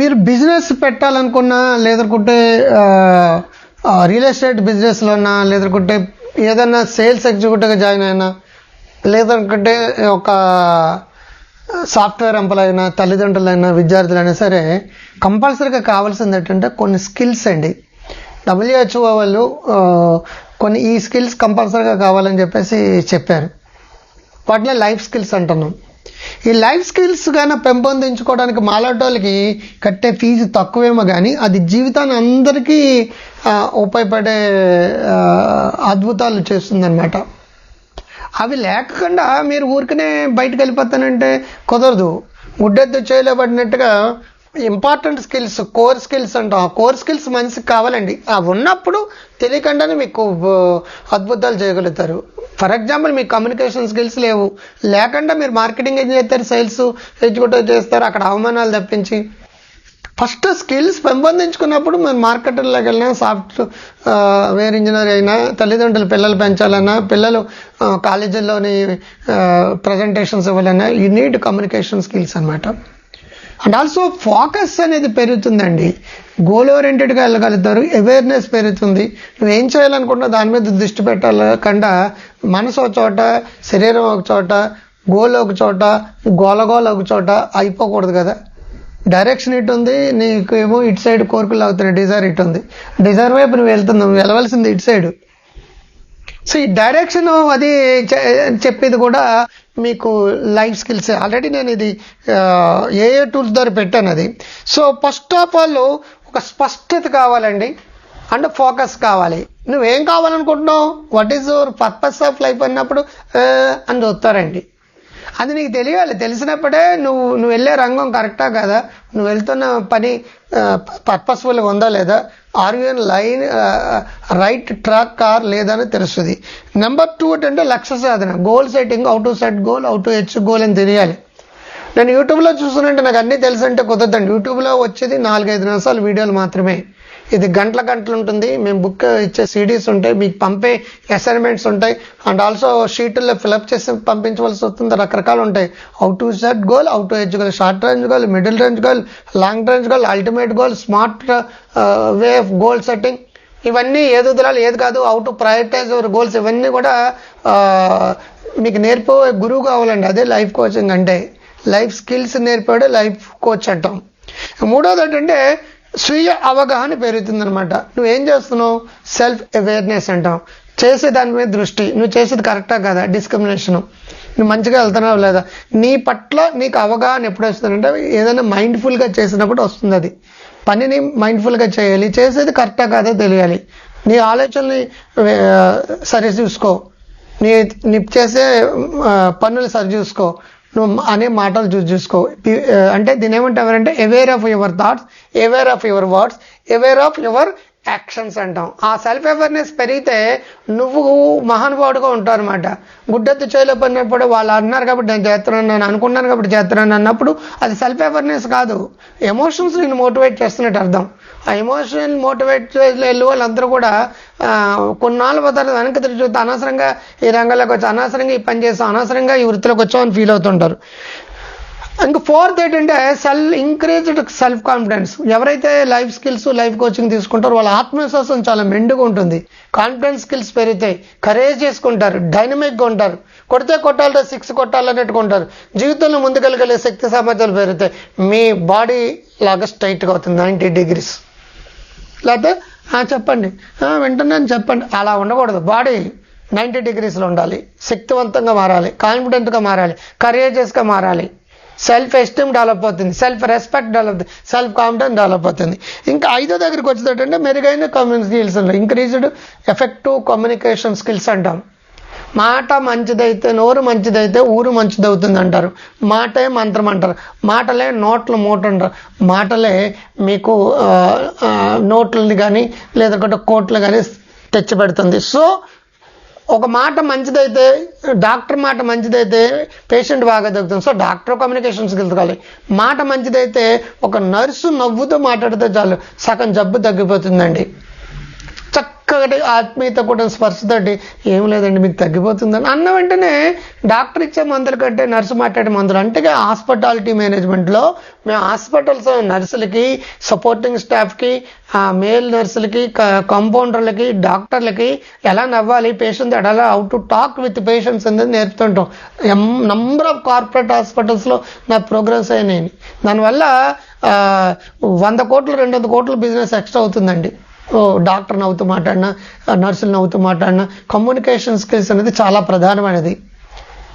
మీరు బిజినెస్ పెట్టాలనుకున్నా లేదనుకుంటే రియల్ ఎస్టేట్ బిజినెస్లోనా లేదనుకుంటే ఏదన్నా సేల్స్ ఎగ్జిక్యూటివ్గా జాయిన్ అయినా లేదనుకుంటే ఒక సాఫ్ట్వేర్ ఎంప్లాయ్ తల్లిదండ్రులైనా విద్యార్థులైనా సరే కంపల్సరీగా కావాల్సింది ఏంటంటే కొన్ని స్కిల్స్ అండి. డబ్ల్యూహెచ్ఓ వాళ్ళు కొన్ని ఈ స్కిల్స్ కంపల్సరీగా కావాలని చెప్పేసి చెప్పారు. వాటిలో లైఫ్ స్కిల్స్ అంటున్నాం. ఈ లైఫ్ స్కిల్స్ కానీ పెంపొందించుకోవడానికి మాలాటోళ్ళకి కట్టే ఫీజు తక్కువేమో కానీ అది జీవితాన్ని అందరికీ ఉపయోగపడే అద్భుతాలు చేస్తుందన్నమాట. అవి లేకుండా మీరు ఊరికనే బయటకు వెళ్ళిపోతానంటే కుదరదు గుడ్డెద్దు చేయలేబడినట్టుగా ఇంపార్టెంట్ స్కిల్స్ కోర్ స్కిల్స్ అంటాం. ఆ కోర్ స్కిల్స్ మనిషికి కావాలండి. అవి ఉన్నప్పుడు తెలియకుండానే మీకు అద్భుతాలు చేయగలుగుతారు. ఫర్ ఎగ్జాంపుల్ మీకు కమ్యూనికేషన్ స్కిల్స్ లేవు. లేకుండా మీరు మార్కెటింగ్ ఏం చేస్తారు సేల్స్ ఎగ్జిక్యూటివ్ చేస్తారు. అక్కడ అవమానాలు తప్పించి. ఫస్ట్ స్కిల్స్ పెంపొందించుకున్నప్పుడు మనం మార్కెటర్లోకి వెళ్ళినా సాఫ్ట్ వేర్ ఇంజనీర్ అయినా తల్లిదండ్రులు పిల్లలు పెంచాలన్నా పిల్లలు కాలేజీల్లోని ప్రజెంటేషన్స్ ఇవ్వాలన్నా ఈ నీడ్ కమ్యూనికేషన్ స్కిల్స్ అనమాట అండ్ ఆల్సో ఫోకస్ అనేది పెరుగుతుందండి. గోల్ ఓరియంటెడ్గా వెళ్ళగలుగుతారు అవేర్నెస్ పెరుగుతుంది. నువ్వు ఏం చేయాలనుకుంటున్నా దాని మీద దృష్టి పెట్టాలకుండా మనసు ఒక చోట శరీరం ఒక చోట గోల్ ఒక చోట గోలగోల ఒక చోట అయిపోకూడదు కదా. డైరెక్షన్ ఇటు ఉంది నీకు ఏమో ఇటు సైడ్ కోరికలు అవుతున్నాయి డిజైర్ ఇటు ఉంది. డిజైర్ వైపు నువ్వు వెళ్తున్నావు వెళ్ళవలసింది ఇటు సైడ్ సో ఈ డైరెక్షన్ అది చె- చెప్పేది కూడా మీకు లైఫ్ స్కిల్స్ ఆల్రెడీ నేను ఇది ఏ ఏ టూల్స్ ద్వారా పెట్టాను అది. సో ఫస్ట్ ఆఫ్ ఆల్ ఒక స్పష్టత కావాలండి. అండ్ ఫోకస్ కావాలి. నువ్వేం కావాలనుకుంటున్నావు? What is your purpose of life అన్నప్పుడు అని చూస్తారండి. అది నీకు తెలియాలి. తెలిసినప్పుడే నువ్వు నువ్వు వెళ్ళే రంగం కరెక్టా కదా? నువ్వు వెళ్తున్న పని పర్పస్ఫుల్గా ఉందా లేదా? Are you line right track car లేదా అని తెలుస్తుంది. నెంబర్ టూ ఏంటంటే లక్ష్య సాధన. Goal setting how to set goal how to H goal అని తెలియాలి. నేను యూట్యూబ్లో చూస్తున్నట్టు నాకు అన్నీ తెలుసు అంటే కుదరదండి. యూట్యూబ్లో వచ్చేది నాలుగైదు నిమిషాలు వీడియోలు మాత్రమే. ఇది గంటల గంటలు ఉంటుంది. మేము బుక్ ఇచ్చే సిడీస్ ఉంటాయి. మీకు పంపే అసైన్మెంట్స్ ఉంటాయి. అండ్ ఆల్సో షీట్లో ఫిలప్ చేసి పంపించవలసి వస్తుంది. రకరకాలు ఉంటాయి. How to set goal how to H goal short range goal middle range goal long range goal ultimate goal smart way of goal setting ఇవన్నీ ఏది వదలాలి ఏది కాదు. How to prioritize your goals ఇవన్నీ కూడా మీకు నేర్పే గురువు కావాలండి. అదే లైఫ్ కోచింగ్ అంటే. లైఫ్ స్కిల్స్ నేర్పాడు లైఫ్ కోచ్ అంటాం. మూడోది ఏంటంటే స్వీయ అవగాహన పెరుగుతుందనమాట నువ్వేం చేస్తున్నావు? సెల్ఫ్ అవేర్నెస్ అంటాం. చేసే దాని మీద దృష్టి. నువ్వు చేసేది కరెక్టా కదా? డిస్క్రిమినేషన్ నువ్వు మంచిగా వెళ్తున్నావు లేదా? నీ పట్ల నీకు అవగాహన ఎప్పుడు వస్తుందంటే ఏదైనా మైండ్ఫుల్గా చేసినప్పుడు వస్తుంది అది. పనిని మైండ్ఫుల్గా చేయాలి. చేసేది కరెక్టా కాదో తెలియాలి. నీ ఆలోచనని సరి చూసుకో. నీ నీ చేసే పనులు సరి చూసుకో. నువ్వు అనే మాటలు చూసి చూసుకో. అంటే దీని ఏమంటామంటే aware of your thoughts aware of your words aware of your actions అంటాం. ఆ సెల్ఫ్ అవేర్నెస్ పెరిగితే నువ్వు మహానుభావుడుగా ఉంటావు అనమాట గుడ్డెత్తు పడినప్పుడు వాళ్ళు అన్నారు కాబట్టి నేను చేస్తున్నాను నేను అనుకున్నాను కాబట్టి చేస్తున్నాను అన్నప్పుడు అది సెల్ఫ్ అవేర్నెస్ కాదు. ఎమోషన్స్ నేను మోటివేట్ చేస్తున్నట్టు అర్థం. ఆ ఎమోషన్ మోటివేట్ చేసి వెళ్ళే వాళ్ళందరూ కూడా కొన్నాళ్ళు పోతారు వెనక్కి తిరిగి చూస్తే అనవసరంగా ఈ రంగంలోకి వచ్చి అనవసరంగా ఈ పని చేస్తాం అనవసరంగా ఈ వృత్తిలోకి వచ్చామని ఫీల్ అవుతుంటారు. ఇంకా ఫోర్త్ ఏంటంటే సెల్ ఇంక్రీజ్డ్ సెల్ఫ్ కాన్ఫిడెన్స్ ఎవరైతే లైఫ్ స్కిల్స్ లైఫ్ కోచింగ్ తీసుకుంటారో వాళ్ళ ఆత్మవిశ్వాసం చాలా మెండుగా ఉంటుంది. కాన్ఫిడెన్స్ స్కిల్స్ పెరుగుతాయి. కరేజ్ చేసుకుంటారు. డైనమిక్గా ఉంటారు. కొడితే కొట్టాలంటే సిక్స్ కొట్టాలన్నట్టుగా ఉంటారు. జీవితంలో ముందుకెళ్ళగలిగే శక్తి సామర్థ్యాలు పెరుగుతాయి. మీ బాడీ లాగా స్ట్రైట్గా అవుతుంది. నైంటీ డిగ్రీస్ లేకపోతే చెప్పండి. వింటున్నాను చెప్పండి. అలా ఉండకూడదు. బాడీ నైంటీ డిగ్రీస్లో ఉండాలి. శక్తివంతంగా మారాలి. కాన్ఫిడెంట్గా మారాలి. కరేజెస్గా మారాలి. సెల్ఫ్ ఎస్టీమ్ డెవలప్ అవుతుంది. సెల్ఫ్ రెస్పెక్ట్ డెవలప్ అవుతుంది. సెల్ఫ్ కాన్ఫిడెన్స్ డెవలప్ అవుతుంది. ఇంకా ఐదో దగ్గరికి వచ్చేటంటే మెరుగైన communication skills increased effective communication skills అంటాం మాట మంచిదైతే నోరు మంచిదైతే ఊరు మంచిదవుతుంది అంటారు. మాటే మంత్రం అంటారు. మాటలే నోట్ల మూట అంటారు. మాటలే మీకు నోట్లని కానీ లేదంటే కోట్లు కానీ తెచ్చిపెడుతుంది సో ఒక మాట మంచిదైతే డాక్టర్ మాట మంచిదైతే పేషెంట్ బాగా దొరుకుతుంది సో డాక్టర్ కమ్యూనికేషన్ స్కిల్స్ కావాలి. మాట మంచిదైతే ఒక నర్సు నవ్వుతో మాట్లాడితే చాలు. సగం జబ్బు తగ్గిపోతుందండి. ఒకటి ఆత్మీయత కూడా స్పర్శతోటి ఏం లేదండి మీకు తగ్గిపోతుందని. అన్న వెంటనే డాక్టర్ ఇచ్చే మందుల కంటే నర్సు మాట్లాడే మందులు. అంటే హాస్పిటాలిటీ మేనేజ్మెంట్లో మేము హాస్పిటల్స్ నర్సులకి సపోర్టింగ్ స్టాఫ్కి మేల్ నర్సులకి కాంపౌండర్లకి డాక్టర్లకి ఎలా నవ్వాలి పేషెంట్ ఎలా how to talk with patients అనేది నేర్పుతుంటాం. నంబర్ ఆఫ్ కార్పొరేట్ హాస్పిటల్స్లో నా ప్రోగ్రెస్ అయినాయి. దానివల్ల వంద కోట్లు రెండు వందల కోట్ల బిజినెస్ ఎక్స్ట్రా అవుతుందండి. డాక్టర్ నవ్వుతూ మాట్లాడినా నర్సులు నవ్వుతూ మాట్లాడినా కమ్యూనికేషన్ స్కిల్స్ అనేది చాలా ప్రధానమైనది.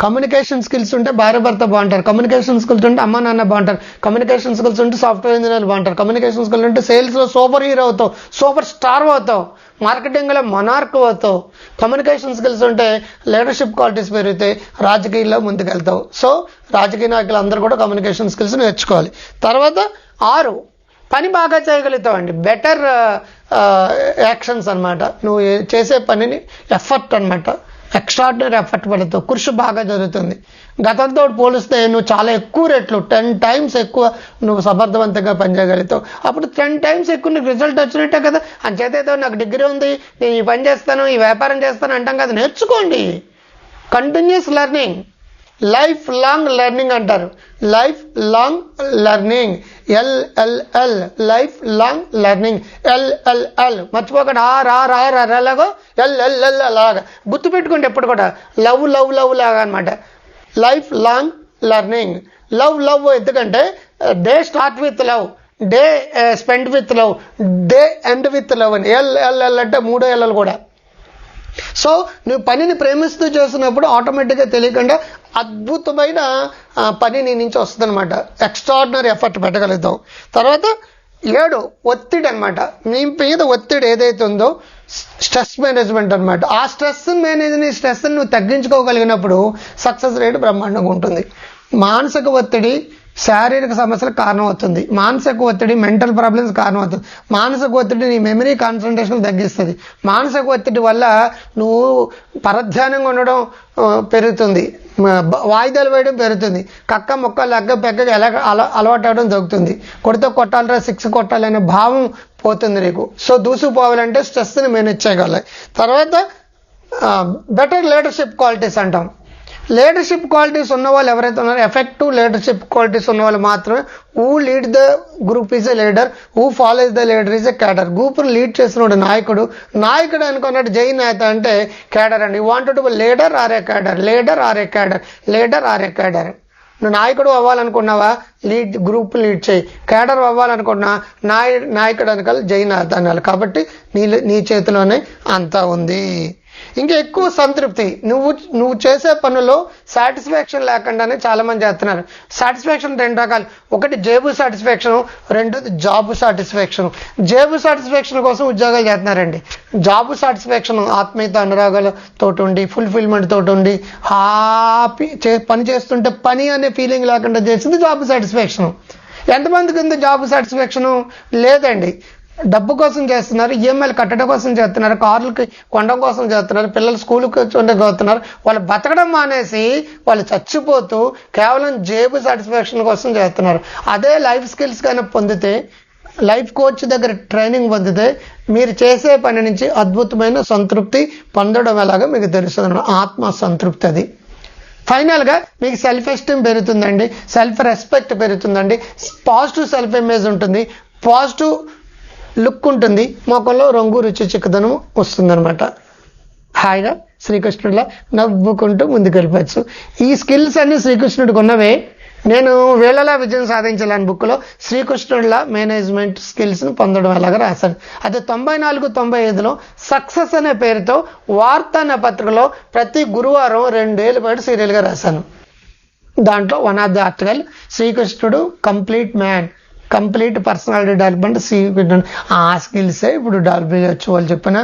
కమ్యూనికేషన్ స్కిల్స్ ఉంటే భార్య భర్త బాగుంటారు. కమ్యూనికేషన్ స్కిల్స్ ఉంటే అమ్మ నాన్న బాగుంటారు. కమ్యూనికేషన్ స్కిల్స్ ఉంటే సాఫ్ట్వేర్ ఇంజనీర్ బాగుంటారు. కమ్యూనికేషన్ స్కిల్స్ ఉంటే సేల్స్లో సూపర్ హీరో అవుతావు సూపర్ స్టార్ అవుతావు మార్కెటింగ్లో మొనార్క్ అవుతావు. కమ్యూనికేషన్ స్కిల్స్ ఉంటే లీడర్షిప్ క్వాలిటీస్ పెరిగితే రాజకీయాల్లో ముందుకెళ్తావు. సో రాజకీయ నాయకులు అందరూ కూడా కమ్యూనికేషన్ స్కిల్స్ నేర్చుకోవాలి. తర్వాత ఆరు పని బాగా చేయగలుగుతావండి. బెటర్ యాక్షన్స్ uh, uh, అన్నమాట. నువ్వు చేసే పనిని ఎఫర్ట్ అన్నమాట. ఎక్స్ట్రాడినరీ ఎఫర్ట్ పడుతావు కృషి బాగా జరుగుతుంది. గతంతో పోలిస్తే నువ్వు చాలా ఎక్కువ రేట్లు టెన్ టైమ్స్ ఎక్కువ నువ్వు సమర్థవంతంగా పనిచేయగలుగుతావు. అప్పుడు టెన్ టైమ్స్ ఎక్కువ నీకు రిజల్ట్ వచ్చినట్టే కదా. అంచేత ఏదో నాకు డిగ్రీ ఉంది నేను ఈ పని చేస్తాను ఈ వ్యాపారం చేస్తాను అంటాం కదా. నేర్చుకోండి. Continuous learning life long learning అంటారు life long learning LLL life long learning LLL మర్చిపోకండి. ఆర్ ఆర్ ఆర్ ఆర్ ఎలాగో ఎల్ఎల్ఎల్ అలాగా. గుర్తుపెట్టుకోండి ఎప్పుడు కూడా లవ్ లవ్ లవ్ లాగా అనమాట life long learning love love ఎందుకంటే day start with love day spend with love day end with love అని. ఎల్ఎల్ఎల్ అంటే మూడో ఎల్ఎల్ కూడా. సో నువ్వు పనిని ప్రేమిస్తూ చేస్తున్నప్పుడు ఆటోమేటిక్గా తెలియకుండా అద్భుతమైన పని నీ నుంచి వస్తుంది అనమాట ఎక్స్ట్రాడినరీ ఎఫర్ట్ పెట్టగలుగుతావు తర్వాత ఏడు ఒత్తిడి అనమాట మీ మీద ఒత్తిడి ఏదైతే ఉందో స్ట్రెస్ మేనేజ్మెంట్ అనమాట ఆ స్ట్రెస్ మేనేజ్ స్ట్రెస్ నువ్వు తగ్గించుకోగలిగినప్పుడు సక్సెస్ రేట్ బ్రహ్మాండంగా ఉంటుంది. మానసిక ఒత్తిడి శారీరక సమస్యలకు కారణం అవుతుంది. మానసిక ఒత్తిడి మెంటల్ ప్రాబ్లమ్స్ కారణం అవుతుంది. మానసిక ఒత్తిడి నీ మెమరీ కాన్సన్ట్రేషన్ తగ్గిస్తుంది. మానసిక ఒత్తిడి వల్ల నువ్వు పరధ్యానంగా ఉండడం పెరుగుతుంది. వాయిదాలు వేయడం పెరుగుతుంది కక్క మొక్క లగ్గ పెగ్గ ఎలా అల అలవాటు అవడం జరుగుతుంది. కొడితే కొట్టాలరా సిక్స్ కొట్టాలనే భావం పోతుంది నీకు. సో దూసుకుపోవాలంటే స్ట్రెస్ని మేనేజ్ చేయగలగాలి. తర్వాత బెటర్ లీడర్షిప్ క్వాలిటీస్ అంటాం. లీడర్షిప్ క్వాలిటీస్ ఉన్న వాళ్ళు ఎవరైతే ఉన్నారో ఎఫెక్టివ్ లీడర్షిప్ క్వాలిటీస్ ఉన్న వాళ్ళు మాత్రమే who lead the group is a leader who follows the leader is a cadre గ్రూప్ను lead చేసినోడు నాయకుడు నాయకుడు అనుకున్నట్టు జై నేత అంటే క్యాడర్ అండి. Want to leader are a cadre leader are a cadre leader are a cadre నువ్వు నాయకుడు అవ్వాలనుకున్నావా? లీడ్ గ్రూప్ లీడ్ చేయి. కేడర్ అవ్వాలనుకున్నా నాయ నాయకుడు అనకాలి జైన్ అనాలి. కాబట్టి నీ నీ చేతిలోనే అంతా ఉంది. ఇంకా ఎక్కువ సంతృప్తి. నువ్వు నువ్వు చేసే పనులో సాటిస్ఫాక్షన్ లేకుండానే చాలామంది చేస్తున్నారు. సాటిస్ఫాక్షన్ రెండు రకాలు. ఒకటి జేబు సాటిస్ఫాక్షన్ రెండోది జాబ్ సాటిస్ఫాక్షన్. జేబు సాటిస్ఫాక్షన్ కోసం ఉద్యోగాలు చేస్తున్నారండి. జాబ్ సాటిస్ఫాక్షన్ ఆత్మీయత అనురాగాలతో ఉండి ఫుల్ఫిల్మెంట్ తోటి ఉండి హ్యాపీ చే పని చేస్తుంటే పని అనే ఫీలింగ్ లేకుండా చేసింది జాబ్ సాటిస్ఫాక్షన్. ఎంతమందికి ఉంది జాబ్ సాటిస్ఫాక్షన్? లేదండి. డబ్బు కోసం చేస్తున్నారు ఈఎంఐలు కట్టడం కోసం చేస్తున్నారు కార్లకి కొనడం కోసం చేస్తున్నారు పిల్లలు స్కూల్కి వచ్చి పోతున్నారు వాళ్ళు బతకడం మానేసి వాళ్ళు చచ్చిపోతూ కేవలం జేబు సాటిస్ఫాక్షన్ కోసం చేస్తున్నారు. అదే లైఫ్ స్కిల్స్ కానీ పొందితే లైఫ్ కోచ్ దగ్గర ట్రైనింగ్ పొందితే మీరు చేసే పని నుంచి అద్భుతమైన సంతృప్తి పొందడం ఎలాగో మీకు తెలుస్తుంది ఆత్మ సంతృప్తి అది. ఫైనల్గా మీకు సెల్ఫ్ ఎస్టీమ్ పెరుగుతుందండి సెల్ఫ్ రెస్పెక్ట్ పెరుగుతుందండి పాజిటివ్ సెల్ఫ్ ఇమేజ్ ఉంటుంది. పాజిటివ్ లుక్ ఉంటుంది. మొఖంలో రంగు రుచి చిక్కదనం వస్తుందనమాట హాయిగా శ్రీకృష్ణుడిలా నవ్వుకుంటూ ముందుకు వెళ్ళిపోవచ్చు ఈ స్కిల్స్ అన్ని శ్రీకృష్ణుడికి ఉన్నవే. నేను వేళలా విజయం సాధించాలని బుక్లో శ్రీకృష్ణుడిలా మేనేజ్మెంట్ స్కిల్స్ని పొందడం ఎలాగా రాశాను. అది తొంభై నాలుగు తొంభై ఐదులో సక్సెస్ అనే పేరుతో వార్త అనే పత్రికలో ప్రతి గురువారం రెండేళ్ళ పాటు సీరియల్గా రాశాను. దాంట్లో వన్ ఆఫ్ ది ఆర్టికల్ శ్రీకృష్ణుడు complete man. Complete personality development శ్రీకృష్ణుడు ఆ స్కిల్సే ఇప్పుడు డెవలప్ చేయొచ్చు వాళ్ళు చెప్పిన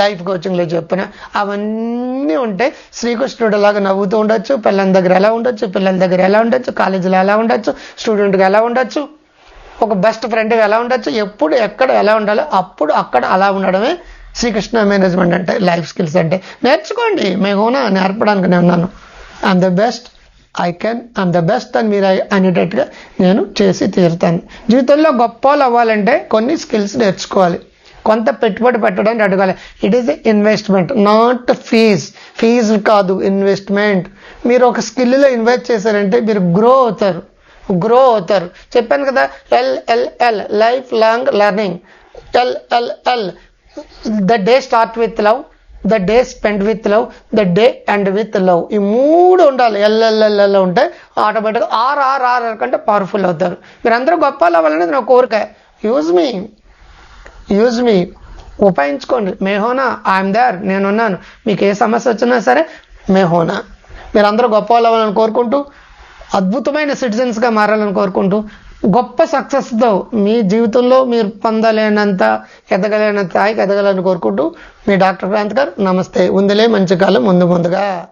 లైఫ్ కోచింగ్లో చెప్పిన. అవన్నీ ఉంటే శ్రీకృష్ణుడు అలాగా నవ్వుతూ ఉండొచ్చు పిల్లల దగ్గర ఎలా ఉండొచ్చు పిల్లల దగ్గర ఎలా ఉండొచ్చు కాలేజీలో ఎలా ఉండొచ్చు స్టూడెంట్గా ఎలా ఉండొచ్చు ఒక బెస్ట్ ఫ్రెండ్గా ఎలా ఉండొచ్చు ఎప్పుడు ఎక్కడ ఎలా ఉండాలో అప్పుడు అక్కడ అలా ఉండడమే శ్రీకృష్ణ మేనేజ్మెంట్ అంటే లైఫ్ స్కిల్స్ అంటే. నేర్చుకోండి మేము నేర్పడానికి నేను ఉన్నాను. I'm the best I can I'm the best అని మీరు అనేటట్టుగా నేను చేసి తీరుతాను. జీవితంలో గొప్పలు అవ్వాలంటే కొన్ని స్కిల్స్ నేర్చుకోవాలి. కొంత పెట్టుబడి పెట్టడానికి అడగాలి. It is investment not fees fees కాదు ఇన్వెస్ట్మెంట్ మీరు ఒక స్కిల్లో ఇన్వెస్ట్ చేశారంటే మీరు గ్రో అవుతారు. గ్రో అవుతారు. చెప్పాను కదా L L L life long learning L L L the day start with love the day spend with love the day and with love ఈ మూడు ఉండాలి. ఎల్ఎల్ఎల్ఎల్ ఉంటే ఆటోమేటిక్గా ఆర్ ఆర్ ఆర్ కంటే పవర్ఫుల్ అవుతారు. మీరందరూ గొప్ప అవ్వాలనేది నా కోరిక. యూజ్ మీ యూజ్ మీ ఉపయోగించుకోండి మేహోనా ఐఎమ్ దేర్ నేనున్నాను. మీకు ఏ సమస్య వచ్చినా సరే మేహోనా. మీరందరూ గొప్ప వాళ్ళు అవ్వాలని కోరుకుంటూ అద్భుతమైన సిటిజన్స్గా మారాలని కోరుకుంటూ గొప్ప సక్సెస్తో మీ జీవితంలో మీరు పొందలేనంత ఎదగలేనంత స్థాయికి ఎదగాలని కోరుకుంటూ మీ డాక్టర్ క్రాంత్ గారు నమస్తే. ఉందిలే మంచి కాలం ముందు ముందుగా.